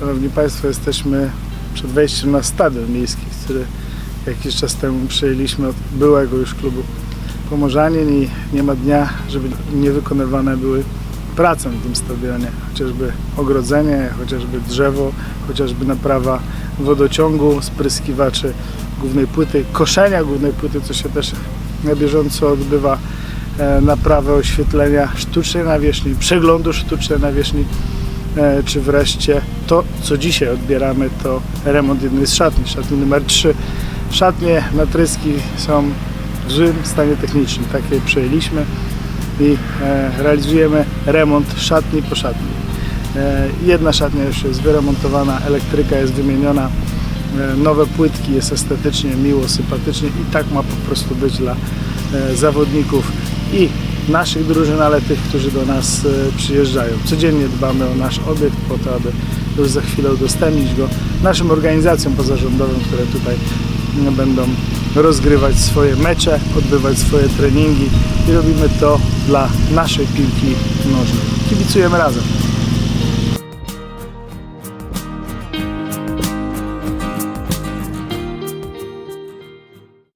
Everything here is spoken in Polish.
Szanowni Państwo, jesteśmy przed wejściem na stadion miejski, który jakiś czas temu przejęliśmy od byłego już klubu Pomorzanin i nie ma dnia, żeby nie wykonywane były prace na tym stadionie. Chociażby ogrodzenie, chociażby drzewo, chociażby naprawa wodociągu, spryskiwaczy głównej płyty, koszenia głównej płyty, co się też na bieżąco odbywa, e, naprawę oświetlenia sztucznej nawierzchni, przeglądu sztucznej nawierzchni, czy wreszcie to, co dzisiaj odbieramy, to remont jednej z szatni, szatni numer 3. Szatnie na Tryski są w złym stanie technicznym, takie przejęliśmy i e, realizujemy remont szatni po szatni. E, jedna szatnia już jest wyremontowana, elektryka jest wymieniona, e, nowe płytki, jest estetycznie, miło, sympatycznie i tak ma po prostu być dla e, zawodników i naszych drużyn, ale tych, którzy do nas e, przyjeżdżają. Codziennie dbamy o nasz obiekt po to, aby już za chwilę udostępnić go naszym organizacjom pozarządowym, które tutaj m, będą rozgrywać swoje mecze, odbywać swoje treningi i robimy to dla naszej piłki nożnej. Kibicujemy razem.